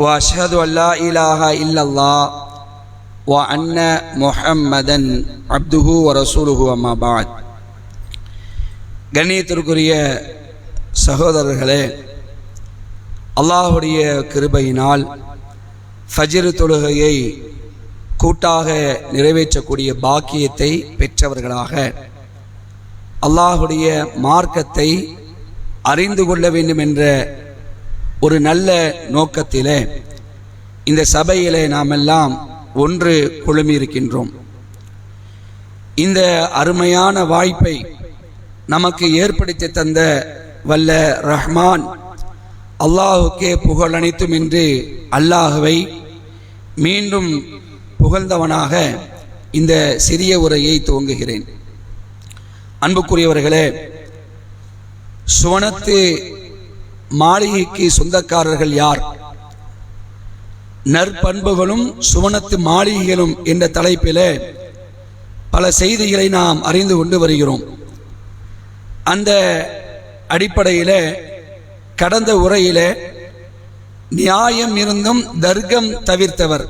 واشهد ان لا اله الا الله وان محمدا عبده ورسوله اما بعد கண்ணியத்திற்குரிய சகோதரர்களே அல்லாஹுடைய கிருபையினால் ஃபஜ்ர் தொழுகையை கூட்டாக நிறைவேற்றக்கூடிய பாக்கியத்தை பெற்றவர்களாக அல்லாஹுடைய மார்க்கத்தை அறிந்து கொள்ள வேண்டும் என்ற ஒரு நல்ல நோக்கத்திலே இந்த சபையிலே நாம் எல்லாம் ஒன்று குழுமியிருக்கின்றோம். இந்த அருமையான வாய்ப்பை நமக்கு ஏற்படுத்தி தந்த வல்ல ரஹ்மான் அல்லாஹுக்கே புகழ் அனைத்தும் என்று அல்லாஹுவை மீண்டும் புகழ்ந்தவனாக இந்த சிறிய உரையை துவங்குகிறேன். அன்புக்குரியவர்களே சுவனத்து மாளிகைக்கு சொந்தக்காரர்கள் யார்? நற்பண்புகளும் சுவனத்து மாளிகைகளும் என்ற தலைப்பில் பல செய்திகளை நாம் அறிந்து கொண்டு வருகிறோம். அந்த அடிப்படையில் கடந்த உரையில் நியாயம் இருந்தும் தர்க்கம் தவிர்த்தவர்.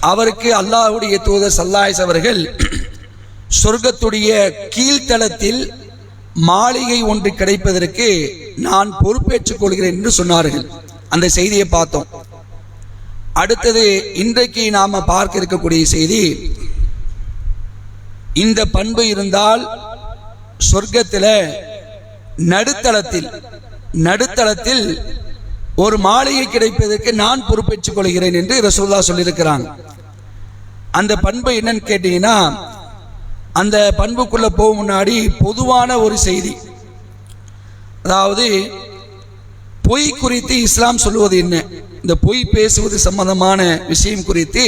அவருக்கு அல்லாஹுடைய தூதர் சல்லாயஸ் அவர்கள் சொர்க்கத்துடைய கீழ்த்தளத்தில் மாளிகை ஒன்று கிடைப்பதற்கு நான் பொறுப்பேற்றுக் கொள்கிறேன் என்று சொன்னார்கள். அந்த செய்தியை பார்த்தோம். அடுத்தது இன்றைக்கு நாம் பார்க்க இருக்கக்கூடிய செய்தி இந்த பண்பு இருந்தால் சொர்க்கத்தில் நடுத்தளத்தில் நடுத்தளத்தில் ஒரு மாளிகை கிடைப்பதற்கு நான் பொறுப்பேற்றுக் கொள்கிறேன் என்று ரசோல்லா சொல்லியிருக்கிறாங்க அந்த பண்பு என்னன்னு கேட்டீங்கன்னா அந்த பண்புக்குள்ள போக முன்னாடி பொதுவான ஒரு செய்தி. அதாவது பொய் குறித்து இஸ்லாம் சொல்லுவது என்ன? இந்த பொய் பேசுவது சம்பந்தமான விஷயம் குறித்து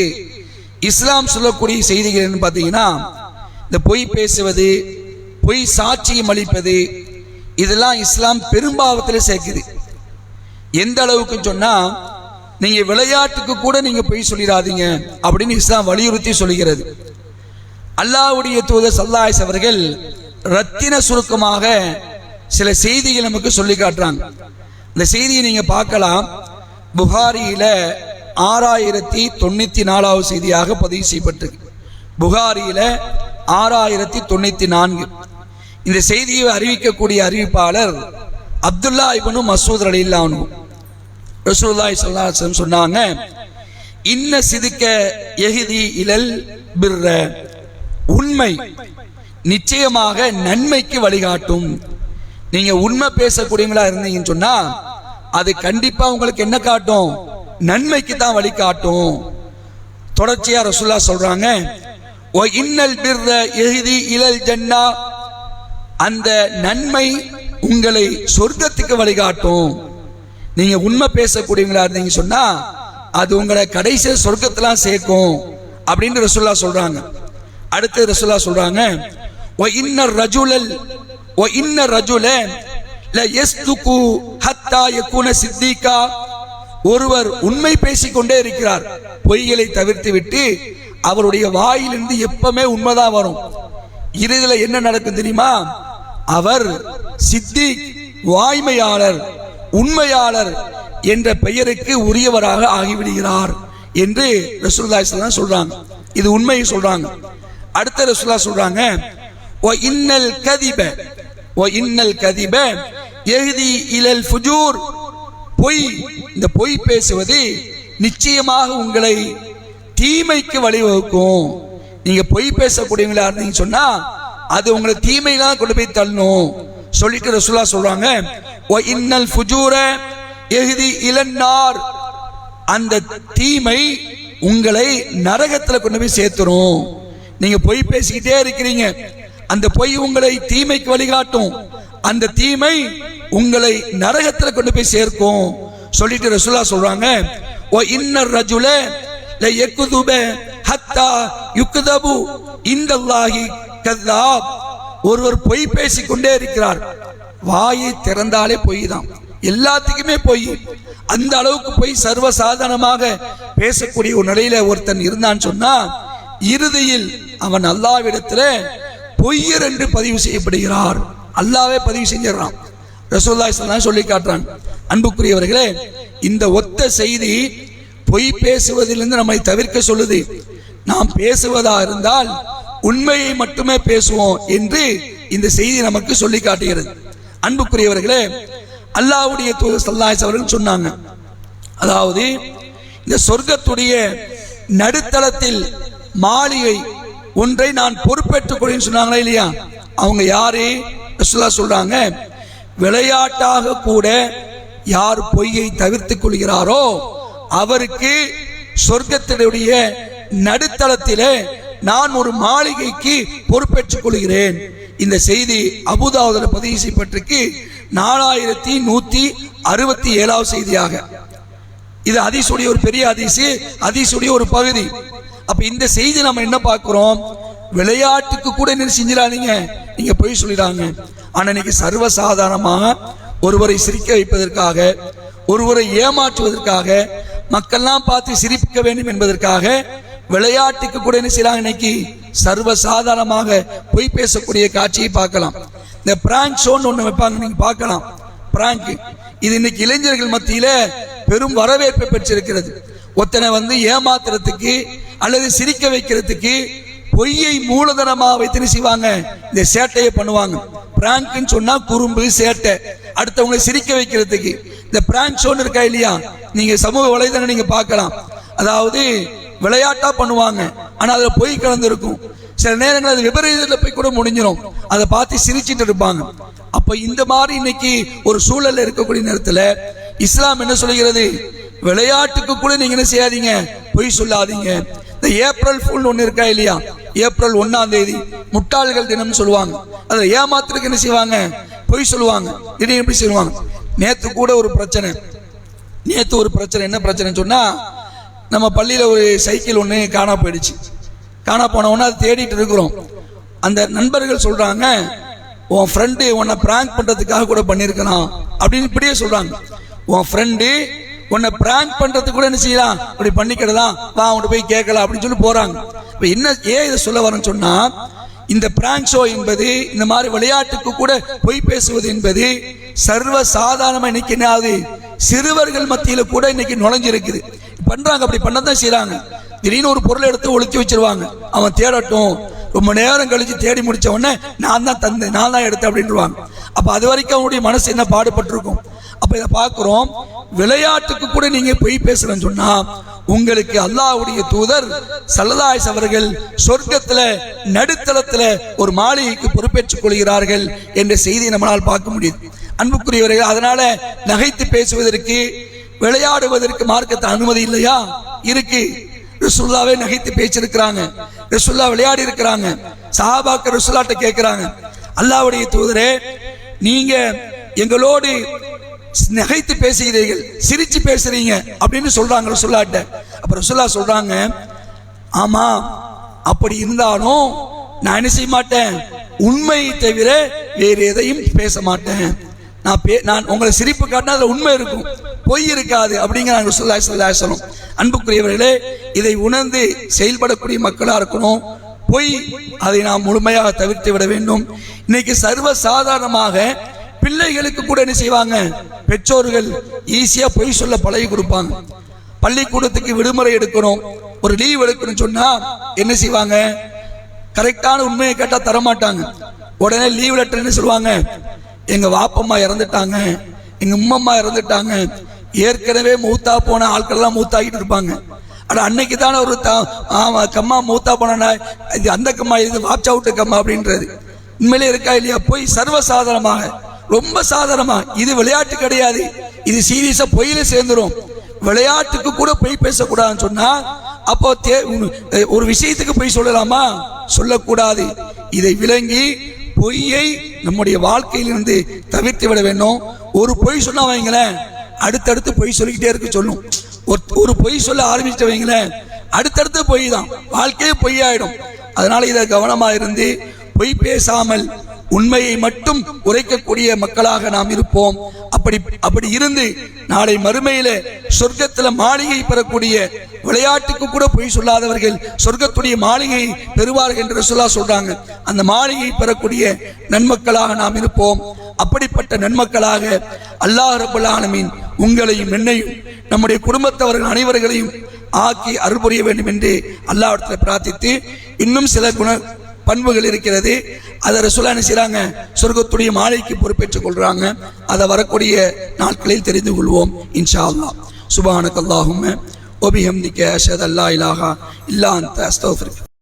இஸ்லாம் சொல்லக்கூடிய செய்திகள் என்னன்னு பார்த்தீங்கன்னா இந்த பொய் பேசுவது பொய் சாட்சியம் அளிப்பது இதெல்லாம் இஸ்லாம் பெரும்பாவத்தில் சேர்க்குது. எந்த அளவுக்கு சொன்னால் நீங்கள் விளையாட்டுக்கு கூட நீங்கள் பொய் சொல்லிடாதீங்க அப்படின்னு இஸ்லாம் வலியுறுத்தி சொல்கிறது அல்லாவுடைய தூதர் சல்லாஸ் அவர்கள் ரத்தின சுருக்கமாக சில செய்திகள் நமக்கு சொல்லி காட்டுறாங்க. இந்த செய்தியை நீங்க பார்க்கலாம். புகாரியில ஆறாயிரத்தி தொண்ணூத்தி நாலாவது செய்தியாக பதிவு செய்யப்பட்டிருக்கு. புகாரியில ஆறாயிரத்தி தொண்ணூத்தி நான்கு. இந்த செய்தியை அறிவிக்கக்கூடிய அறிவிப்பாளர் அப்துல்லா இபனு மசூத் அலி இல்லானு ரசூல்லாய் சல்லாஹம் சொன்னாங்க இன்ன சிதுக்க எஹிதி இலல் பிர்ர. உண்மை நிச்சயமாக நன்மைக்கு வழிகாட்டும். நீங்க உண்மை பேசக்கூடியவங்களா இருந்தீங்கன்னு சொன்னா அது கண்டிப்பா உங்களுக்கு என்ன காட்டும்? நன்மைக்கு தான் வழிகாட்டும். தொடர்ச்சியா ரசுல்லா சொல்றாங்க ஓ இன்னல் பிர்ர எழுதி இளல் ஜன்னா. அந்த நன்மை உங்களை சொர்க்கத்துக்கு வழிகாட்டும். நீங்க உண்மை பேசக்கூடியவங்களா இருந்தீங்க சொன்னா அது உங்களை கடைசி சொர்க்கத்தெல்லாம் சேர்க்கும் அப்படின்னு ரசுல்லா சொல்றாங்க. அடுத்து ரசுல்லா சொல்றாங்க ஓ இன்னர் ரஜுலல் ஓ இன்னர் ரஜுல ல யஸ்துகு ஹத்தா யகுன சித்திகா. ஒருவர் உண்மை பேசிக்கொண்டே இருக்கிறார். பொய்களை தவிர்த்து விட்டு அவருடைய வாயிலிருந்து எப்பவுமே உண்மைதான் வரும். இறுதியில் என்ன நடக்கும் தெரியுமா? அவர் சித்தி வாய்மையாளர் உண்மையாளர் என்ற பெயருக்கு உரியவராக ஆகிவிடுகிறார் என்று ரசூல்லா சொல்றாங்க. இது உண்மையை சொல்றாங்க. அடுத்த ரசூல்லா சொல்றாங்க ஓ இன்னல் கதிப ஓ இன்னல் கதிப எழுதி இலல் ஃபுஜூர். பொய் இந்த பொய் பேசுவது நிச்சயமாக உங்களை தீமைக்கு வழிவகுக்கும். நீங்க பொய் பேசக்கூடியவங்களா இருந்தீங்க சொன்னா அது உங்களை தீமையெல்லாம் கொண்டு போய் தள்ளணும் சொல்லிட்டு ரசூலா சொல்றாங்க ஓ இன்னல் ஃபுஜூர எகுதி இளநார் அந்த தீமை உங்களை நரகத்தில் கொண்டு போய் சேர்த்துரும். நீங்க பொய் பேசிக்கிட்டே இருக்கிறீங்க. அந்த பொய் உங்களை தீமைக்கு வழிகாட்டும். அந்த தீமை உங்களை நரகத்தில் கொண்டு போய் சேர்க்கும். சொல்லிட்டு ரசுல்லா சொல்றாங்க. ஓ இன்னர் ரஜுல ல எக்குதுப ஹத்தா யுக்குதபு இந்தல்லாஹி கதாப் ஒருவர் பொய் பேசிக்கொண்டே இருக்கிறார். வாயை திறந்தாலே பொய் தான் எல்லாத்துக்குமே பொய். அந்த அளவுக்கு போய் சர்வசாதாரணமாக பேசக்கூடிய ஒரு நிலையில ஒருத்தன் இருந்தான்னு சொன்னா இறுதியில் அவன் அல்லாவிடத்தில் பொய்யர் என்று பதிவு செய்யப்படுகிறார். அல்லாவே பதிவு செஞ்சிடறான். ரசோல்லா இஸ்லாம் சொல்லி காட்டுறான். அன்புக்குரியவர்களே இந்த ஒத்த செய்தி பொய் பேசுவதிலிருந்து நம்மை தவிர்க்க சொல்லுது. நாம் பேசுவதா இருந்தால் உண்மையை மட்டுமே பேசுவோம் என்று இந்த செய்தி நமக்கு சொல்லி காட்டுகிறது. அன்புக்குரியவர்களே அல்லாஹ்வுடைய தூதர் சல்லாஸ் அவர்கள் சொன்னாங்க. அதாவது இந்த சொர்க்கத்துடைய நடுத்தளத்தில் மாளிகை ஒன்றை நான் பொறுப்பேற்றுக் கொள்கிறேன்னு சொன்னாங்களா இல்லையா? அவங்க யாரு? ரசூலுல்லாஹ் சொல்றாங்க விளையாட்டாக கூட யார் பொய்யை தவிர்த்துக் கொள்கிறாரோ அவருக்கு சொர்க்கத்தினுடைய நடுத்தளத்திலே நான் ஒரு மாளிகைக்கு பொறுப்பேற்றுக் கொள்கிறேன். இந்த செய்தி அபுதாவுதல பதிவு செய்யப்பட்டிருக்கு. நாலாயிரத்தி நூத்தி அறுபத்தி ஏழாவது செய்தியாக. இது அதிசுடைய ஒரு பெரிய அதிசு அதிசுடைய ஒரு பகுதி. அப்ப இந்த செய்தி நம்ம என்ன பார்க்கிறோம்? விளையாட்டுக்கு கூட என்ன செஞ்சிடாதீங்க. நீங்க போய் சொல்லிடாங்க. ஆனா இன்னைக்கு சர்வசாதாரணமாக ஒருவரை சிரிக்க வைப்பதற்காக ஒருவரை ஏமாற்றுவதற்காக மக்கள்லாம் பார்த்து சிரிப்பிக்க வேண்டும் என்பதற்காக விளையாட்டுக்கு கூட என்ன செய்யலாம் இன்னைக்கு? சர்வசாதாரணமாக பொய் பேசக்கூடிய காட்சியை பார்க்கலாம். இந்த பிராங்க் ஷோன்னு ஒன்று வைப்பாங்க நீங்கள் பார்க்கலாம். பிராங்க் இது இன்னைக்கு இளைஞர்கள் மத்தியில் பெரும் வரவேற்பை பெற்றிருக்கிறது. ஒத்தனை வந்து ஏமாத்துறதுக்கு அல்லது சிரிக்க வைக்கிறதுக்கு பொய்யை மூலதனமா வைத்து செய்வாங்க? இந்த சேட்டையை பண்ணுவாங்க. பிராங்க்னு சொன்னா குறும்பு சேட்டை. அடுத்தவங்களை சிரிக்க வைக்கிறதுக்கு. இந்த பிராங்க் ஷோன்னு இருக்கா இல்லையா? நீங்க சமூக வலைதளம் நீங்க பார்க்கலாம். அதாவது விளையாட்டா பண்ணுவாங்க. ஆனா அதுல பொய் கலந்துருக்கும். சில நேரங்கள் அது விபரீதத்தில் போய் கூட முடிஞ்சிடும் அதை பார்த்து சிரிச்சிட்டு இருப்பாங்க. அப்ப இந்த மாதிரி இன்னைக்கு ஒரு சூழல்ல இருக்கக்கூடிய நேரத்தில் இஸ்லாம் என்ன சொல்கிறது? விளையாட்டுக்கு கூட நீங்க என்ன செய்யாதீங்க? பொய் சொல்லாதீங்க. இந்த ஏப்ரல் ஃபுல் ஒன்று இருக்கா இல்லையா? ஏப்ரல் ஒண்ணாம் தேதி முட்டாள்கள் தினம்னு சொல்லுவாங்க. அதில் ஏமாத்துறதுக்கு என்ன செய்வாங்க? பொய் சொல்லுவாங்க. திடீர்னு எப்படி சொல்லுவாங்க? நேற்று கூட ஒரு பிரச்சனை. நேற்று ஒரு பிரச்சனை. என்ன பிரச்சனைன்னு சொன்னால் நம்ம பள்ளியில் ஒரு சைக்கிள் ஒன்று காணா போயிடுச்சு. காணா போன உடனே அதை தேடிட்டு இருக்கிறோம். அந்த நண்பர்கள் சொல்கிறாங்க உன் ஃப்ரெண்டு உன்னை ப்ராங்க் பண்ணுறதுக்காக கூட பண்ணியிருக்கிறான். அப்படின்னு இப்படியே சொல்கிறாங்க உன் ஃப்ரெண்டு உன்னை பிராங்க் பண்றது கூட என்ன செய்யலாம்? இப்படி பண்ணிக்கிடலாம். வா அவன்கிட்ட போய் கேட்கலாம் அப்படின்னு சொல்லி போறாங்க. இப்போ என்ன ஏன் இதை சொல்ல வரேன்னு சொன்னா இந்த பிராங்க் ஷோ என்பது இந்த மாதிரி விளையாட்டுக்கு கூட பொய் பேசுவது என்பது சர்வ சாதாரணமாக இன்னைக்கு என்ன ஆகுது? சிறுவர்கள் மத்தியில் கூட இன்னைக்கு நுழைஞ்சிருக்குது. பண்றாங்க அப்படி பண்ணதான் செய்கிறாங்க திடீர்னு ஒரு பொருளை எடுத்து ஒளிச்சு வச்சிருவாங்க. அவன் தேடட்டும். ரொம்ப நேரம் கழிச்சு தேடி முடிச்ச உடனே நான் தான் தந்தேன் நான் தான் எடுத்தேன் அப்படின்வாங்க அப்போ அது வரைக்கும் அவனுடைய மனசு என்ன பாடுபட்டிருக்கும்? அப்ப இதை பார்க்கிறோம். விளையாட்டுக்கு கூட நீங்க பொய் பேசலன்னு சொன்னா உங்களுக்கு அல்லாஹ்வுடைய தூதர் சல்லதாய்ஸ் அவர்கள் சொர்க்கத்துல நடுத்தளத்துல ஒரு மாளிகைக்கு பொறுப்பேற்றுக் கொள்கிறார்கள் என்ற செய்தியை நம்மளால் பார்க்க முடியுது. அன்புக்குரியவர்கள் அதனால நகைத்து பேசுவதற்கு விளையாடுவதற்கு மார்க்கத்தை அனுமதி இல்லையா? இருக்கு. ரசுல்லாவே நகைத்து பேச்சிருக்கிறாங்க ரசுல்லா விளையாடி இருக்கிறாங்க. சஹாபாக்க ரசுல்லாட்ட கேட்கிறாங்க அல்லாஹ்வுடைய தூதரே நீங்க எங்களோடு நகைத்து பேசுகிறீர்கள் சிரிச்சு பேசுறீங்க அப்படின்னு சொல்றாங்க ரசுல்லாட்ட. அப்ப ரசுல்லா சொல்றாங்க ஆமா அப்படி இருந்தாலும் நான் என்ன செய்ய மாட்டேன்? உண்மையை தவிர வேறு எதையும் பேச மாட்டேன். நான் பே நான் உங்களை சிரிப்பு காட்டினா அதில் உண்மை இருக்கும். பொய் இருக்காது அப்படிங்கிறாங்க நாங்கள் சொல்லா அலைஹி அன்புக்குரியவர்களே இதை உணர்ந்து செயல்படக்கூடிய மக்களாக இருக்கணும். பொய் அதை நாம் முழுமையாக தவிர்த்து விட வேண்டும். இன்னைக்கு சர்வ சாதாரணமாக பிள்ளைகளுக்கு கூட என்ன செய்வாங்க? பெற்றோர்கள் ஈஸியா பொய் சொல்ல பழகி கொடுப்பாங்க. பள்ளிக்கூடத்துக்கு விடுமுறை எடுக்கணும் ஒரு லீவ் எடுக்கணும்னு சொன்னா என்ன செய்வாங்க? கரெக்டான உண்மையை கேட்டால் தரமாட்டாங்க. உடனே லீவ் லெட்டர் என்ன சொல்லுவாங்க? எங்க வாப்பம்மா இறந்துட்டாங்க எங்க உம்மம்மா இறந்துட்டாங்க. ஏற்கனவே மூத்தா போன ஆட்கள்லாம் மூத்தாகிட்டு இருப்பாங்க. ஆனால் அன்னைக்கு தானே ஒரு தா ஆமா கம்மா மூத்தா போனா இது அந்த கம்மா இது வாட்ச் அவுட் கம்மா அப்படின்றது உண்மையிலே இருக்கா இல்லையா? போய் சர்வசாதாரணமாக. ரொம்ப சாதாரணமா. இது விளையாட்டு கிடையாது. இது சீரியஸா பொயில சேர்ந்துரும். விளையாட்டுக்கு கூட பொய் பேசக்கூடாதுன்னு சொன்னா அப்போ தே- ஒரு விஷயத்துக்கு பொய் சொல்லலாமா? சொல்லக்கூடாது. இதை விளங்கி பொய்யை நம்முடைய வாழ்க்கையிலிருந்து தவிர்த்து விட வேண்டும் ஒரு பொய் சொன்னா வைங்களேன் அடுத்தடுத்து பொய் சொல்லிக்கிட்டே இருக்க சொல்லும். ஒரு- ஒரு பொய் சொல்ல ஆரம்பிச்சுட்டு வைங்களேன் அடுத்தடுத்து பொய் தான். வாழ்க்கையே பொய் ஆயிடும் அதனால இதை கவனமாக இருந்து பொய் பேசாமல் உண்மையை மட்டும் உரைக்கக்கூடிய மக்களாக நாம் இருப்போம். அப்படி அப்படி இருந்து நாளை மறுமையில சொர்க்கத்துல மாளிகை பெறக்கூடிய விளையாட்டுக்கு கூட பொய் சொல்லாதவர்கள் சொர்க்கத்துடைய மாளிகையை பெறுவார்கள் என்று சொல்லா சொல்றாங்க. அந்த மாளிகை பெறக்கூடிய நன்மக்களாக நாம் இருப்போம். அப்படிப்பட்ட நன்மக்களாக அல்லாஹ் ரபுல் ஆலமீன் உங்களையும் என்னையும் நம்முடைய குடும்பத்தவர்கள் அனைவர்களையும் ஆக்கி அருள் புரிய வேண்டும் என்று அல்லாஹிடத்தில் பிரார்த்தித்து இன்னும் சில குண பண்புகள் இருக்கிறது. அதை ரசூலா செய்கிறாங்க சொர்க்கத்துடைய மாலைக்கு பொறுப்பேற்றுக் கொள்கிறாங்க அதை வரக்கூடிய நாட்களில் தெரிந்து கொள்வோம் இன்ஷா அல்லாஹ் சுபானக்கல்லாகும் ஒபிஹம்திக்க அஷத் அல்லா இலாஹா இல்லா அந்த அஸ்தோஃபிருக்கு